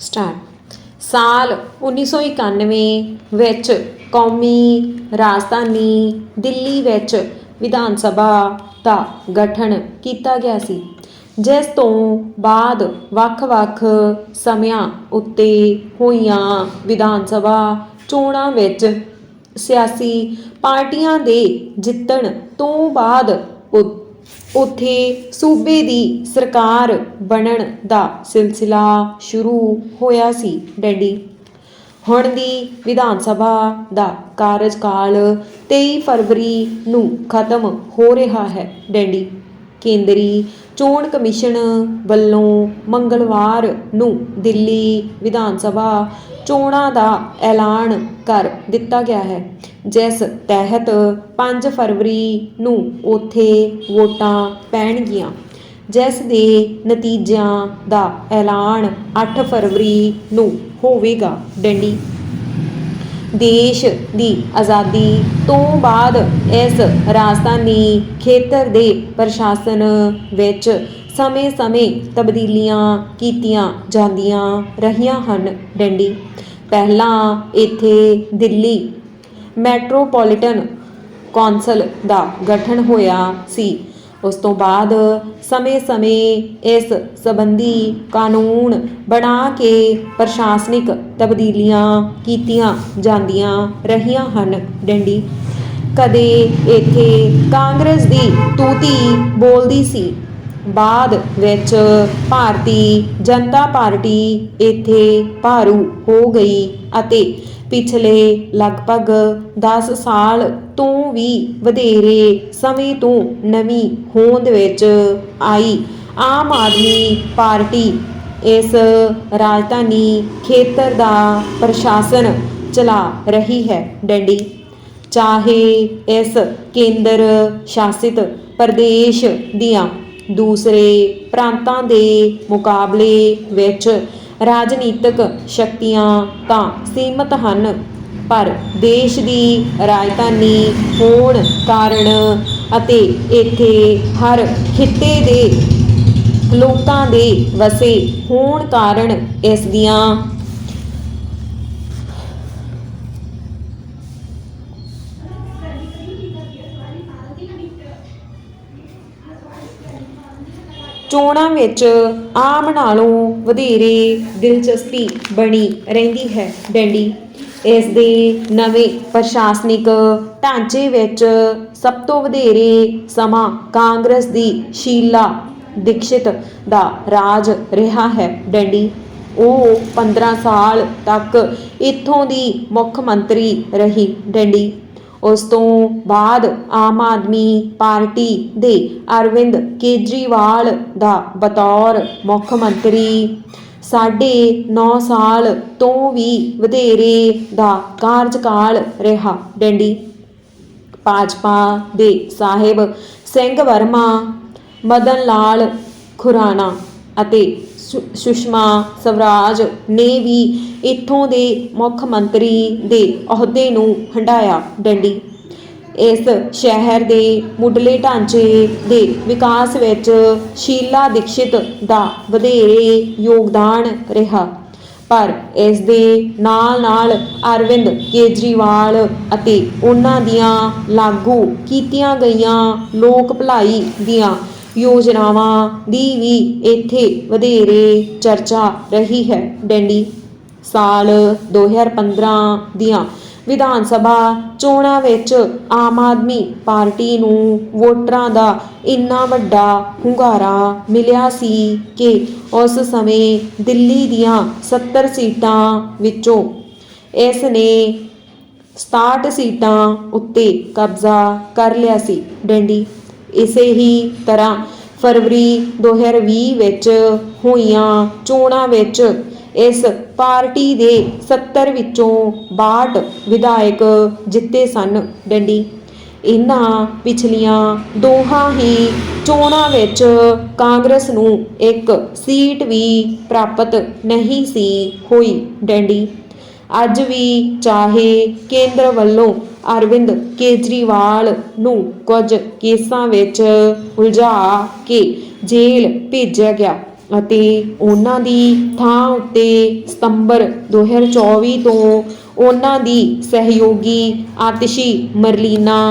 Start. ਸਾਲ 1991 ਵਿੱਚ ਕੌਮੀ ਰਾਜਧਾਨੀ ਦਿੱਲੀ ਵਿੱਚ ਵਿਧਾਨ ਸਭਾ ਦਾ ਗਠਨ ਕੀਤਾ ਗਿਆ ਸੀ, ਜਿਸ ਤੋਂ ਬਾਅਦ ਵੱਖ-ਵੱਖ ਸਮਿਆਂ ਉੱਤੇ ਹੋਈਆਂ ਵਿਧਾਨ ਸਭਾ ਚੋਣਾਂ ਵਿੱਚ ਸਿਆਸੀ ਪਾਰਟੀਆਂ ਦੇ ਜਿੱਤਣ ਤੋਂ ਬਾਅਦ ਉ- ਉੱਥੇ ਸੂਬੇ ਦੀ ਸਰਕਾਰ ਬਣਨ ਦਾ ਸਿਲਸਿਲਾ ਸ਼ੁਰੂ ਹੋਇਆ ਸੀ ਡੈਡੀ। ਹੁਣ ਦੀ ਵਿਧਾਨ ਸਭਾ ਦਾ ਕਾਰਜਕਾਲ 23 ਫਰਵਰੀ ਨੂੰ ਖਤਮ ਹੋ ਰਿਹਾ ਹੈ ਡੈਡੀ। ਕੇਂਦਰੀ ਚੋਣ ਕਮਿਸ਼ਨ ਵੱਲੋਂ ਮੰਗਲਵਾਰ ਨੂੰ ਦਿੱਲੀ ਵਿਧਾਨ ਸਭਾ ਚੋਣਾਂ ਦਾ ਐਲਾਨ ਕਰ ਦਿੱਤਾ ਗਿਆ ਹੈ। ਜਿਸ ਤਹਿਤ 5 ਫਰਵਰੀ ਨੂੰ ਉੱਥੇ ਵੋਟਾਂ ਪੈਣਗੀਆਂ। ਜਿਸ ਦੇ ਨਤੀਜਿਆਂ ਦਾ ਐਲਾਨ 8 ਫਰਵਰੀ ਨੂੰ ਹੋਵੇਗਾ। ਡੰਡੀ। ਦੇਸ਼ ਦੀ ਆਜ਼ਾਦੀ ਤੋਂ ਬਾਅਦ ਇਸ ਰਾਜਧਾਨੀ ਖੇਤਰ ਦੇ ਪ੍ਰਸ਼ਾਸਨ ਵਿੱਚ ਸਮੇਂ-ਸਮੇਂ ਤਬਦੀਲੀਆਂ ਕੀਤੀਆਂ ਜਾਂਦੀਆਂ ਰਹੀਆਂ ਹਨ। ਡੰਡੀ। ਪਹਿਲਾਂ ਇੱਥੇ ਦਿੱਲੀ ਮੈਟਰੋਪੋਲੀਟਨ ਕੌਂਸਲ ਦਾ ਗਠਨ ਹੋਇਆ ਸੀ। ਉਸ ਤੋਂ ਬਾਅਦ ਸਮੇਂ-ਸਮੇਂ ਇਸ ਸੰਬੰਧੀ ਕਾਨੂੰਨ ਬਣਾ ਕੇ ਪ੍ਰਸ਼ਾਸਨਿਕ ਤਬਦੀਲੀਆਂ ਕੀਤੀਆਂ ਜਾਂਦੀਆਂ ਰਹੀਆਂ ਹਨ। ਡੰਡੀ, ਕਦੇ ਇੱਥੇ ਕਾਂਗਰਸ ਦੀ ਤੂਤੀ ਬੋਲਦੀ ਸੀ। ਬਾਅਦ ਵਿੱਚ ਭਾਰਤੀ ਜਨਤਾ ਪਾਰਟੀ ਇੱਥੇ ਭਾਰੂ ਹੋ ਗਈ ਅਤੇ ਪਿਛਲੇ ਲਗਭਗ 10 ਸਾਲ ਤੋਂ ਵੀ ਵਧੇਰੇ ਸਮੇਂ ਤੋਂ ਨਵੀਂ ਹੋਂਦ ਵਿੱਚ ਆਈ। ਆਮ ਆਦਮੀ ਪਾਰਟੀ ਇਸ ਰਾਜਧਾਨੀ ਖੇਤਰ ਦਾ ਪ੍ਰਸ਼ਾਸਨ ਚਲਾ ਰਹੀ ਹੈ। ਡੰਡੀ, ਚਾਹੇ ਇਸ ਕੇਂਦਰ ਸ਼ਾਸਿਤ ਪ੍ਰਦੇਸ਼ ਦੀਆਂ ਦੂਸਰੇ ਪ੍ਰਾਂਤਾਂ ਦੇ ਮੁਕਾਬਲੇ ਵਿੱਚ ਰਾਜਨੀਤਿਕ ਸ਼ਕਤੀਆਂ ਤਾਂ ਸੀਮਤ ਹਨ, ਪਰ ਦੇਸ਼ ਦੀ ਰਾਜਧਾਨੀ ਹੋਣ ਕਾਰਨ ਅਤੇ ਇੱਥੇ ਹਰ ਖਿੱਤੇ ਦੇ ਲੋਕਾਂ ਦੇ ਵਸੇ ਹੋਣ ਕਾਰਨ ਇਸ ਦੀਆਂ ਚੋਣਾਂ ਵਿੱਚ ਆਮ ਨਾਲੋਂ ਵਧੇਰੇ ਦਿਲਚਸਪੀ ਬਣੀ ਰਹਿੰਦੀ ਹੈ ਡੈਂਡੀ। ਇਸ ਦੇ ਨਵੇਂ ਪ੍ਰਸ਼ਾਸਨਿਕ ਢਾਂਚੇ ਵਿੱਚ ਸਭ ਤੋਂ ਵਧੇਰੇ ਸਮਾਂ ਕਾਂਗਰਸ ਦੀ ਸ਼ੀਲਾ ਦੀਕਸ਼ਿਤ ਦਾ ਰਾਜ ਰਿਹਾ ਹੈ ਡੈਂਡੀ। ਉਹ 15 ਸਾਲ ਤੱਕ ਇੱਥੋਂ ਦੀ ਮੁੱਖ ਮੰਤਰੀ ਰਹੀ ਡੈਂਡੀ। ਉਸ ਤੋਂ ਬਾਅਦ ਆਮ ਆਦਮੀ ਪਾਰਟੀ ਦੇ ਅਰਵਿੰਦ ਕੇਜਰੀਵਾਲ ਦਾ ਬਤੌਰ ਮੁੱਖ ਮੰਤਰੀ। ਸਾਢੇ 9 ਸਾਲ ਤੋਂ ਵੀ ਵਧੇਰੇ ਦਾ ਕਾਰਜਕਾਲ ਰਿਹਾ। ਡੰਡੀ ਭਾਜਪਾ ਦੇ ਸਾਹਿਬ ਸਿੰਘ ਵਰਮਾ, ਮਦਨ ਲਾਲ ਖੁਰਾਣਾ ਅਤੇ ਸੁਸ਼ਮਾ ਸਵਰਾਜ ਨੇ ਵੀ ਇੱਥੋਂ ਦੇ ਮੁੱਖ ਮੰਤਰੀ ਦੇ ਅਹੁਦੇ ਨੂੰ ਹੰਢਾਇਆ ਡੰਡੀ। ਇਸ ਸ਼ਹਿਰ ਦੇ ਮੁੱਢਲੇ ਢਾਂਚੇ ਦੇ ਵਿਕਾਸ ਵਿੱਚ ਸ਼ੀਲਾ ਦੀਕਸ਼ਿਤ ਦਾ ਵਧੇਰੇ ਯੋਗਦਾਨ ਰਿਹਾ। ਪਰ ਇਸ ਦੇ ਨਾਲ-ਨਾਲ ਅਰਵਿੰਦ ਕੇਜਰੀਵਾਲ ਅਤੇ ਉਹਨਾਂ ਦੀਆਂ ਲਾਗੂ ਕੀਤੀਆਂ ਗਈਆਂ ਲੋਕ ਭਲਾਈ ਦੀਆਂ ਯੋਜਨਾਵਾਂ ਦੀ ਵੀ ਇੱਥੇ ਵਧੇਰੇ ਚਰਚਾ ਰਹੀ ਹੈ। ਡੈਂਡੀ ਸਾਲ 2015 ਦੀਆਂ ਵਿਧਾਨ ਸਭਾ ਚੋਣਾਂ ਵਿੱਚ ਆਮ ਆਦਮੀ ਪਾਰਟੀ ਨੂੰ ਵੋਟਰਾਂ ਦਾ ਇੰਨਾ ਵੱਡਾ ਹੁੰਗਾਰਾ ਮਿਲਿਆ ਸੀ ਕਿ ਉਸ ਸਮੇਂ ਦਿੱਲੀ ਦੀਆਂ 70 ਸੀਟਾਂ ਵਿੱਚੋਂ ਇਸ ਨੇ 67 ਸੀਟਾਂ ਉੱਤੇ ਕਬਜ਼ਾ ਕਰ ਲਿਆ ਸੀ। ਡੰਡੀ, ਇਸੇ ਹੀ ਤਰ੍ਹਾਂ ਫਰਵਰੀ 2020 ਵਿੱਚ ਹੋਈਆਂ ਚੋਣਾਂ ਵਿੱਚ ਇਸ ਪਾਰਟੀ ਦੇ 70 ਵਿੱਚੋਂ 62 ਵਿਧਾਇਕ ਜਿੱਤੇ ਸਨ। ਡੰਡੀ, ਇਹਨਾਂ ਪਿਛਲੀਆਂ ਦੋਹਾਂ ਹੀ ਚੋਣਾਂ ਵਿੱਚ ਕਾਂਗਰਸ ਨੂੰ ਇੱਕ ਸੀਟ ਵੀ ਪ੍ਰਾਪਤ ਨਹੀਂ ਸੀ ਹੋਈ। ਡੰਡੀ, ਅੱਜ ਵੀ ਚਾਹੇ ਕੇਂਦਰ ਵੱਲੋਂ ਅਰਵਿੰਦ ਕੇਜਰੀਵਾਲ ਨੂੰ ਕੁਝ ਕੇਸਾਂ ਵਿੱਚ ਉਲਝਾ ਕੇ ਜੇਲ੍ਹ ਭੇਜਿਆ ਗਿਆ ਅਤੇ ਉਹਨਾਂ ਦੀ ਥਾਂ ਉੱਤੇ ਸਤੰਬਰ 2024 ਤੋਂ ਉਹਨਾਂ ਦੀ ਸਹਿਯੋਗੀ ਆਤਿਸ਼ੀ ਮਰਲੀਨਾ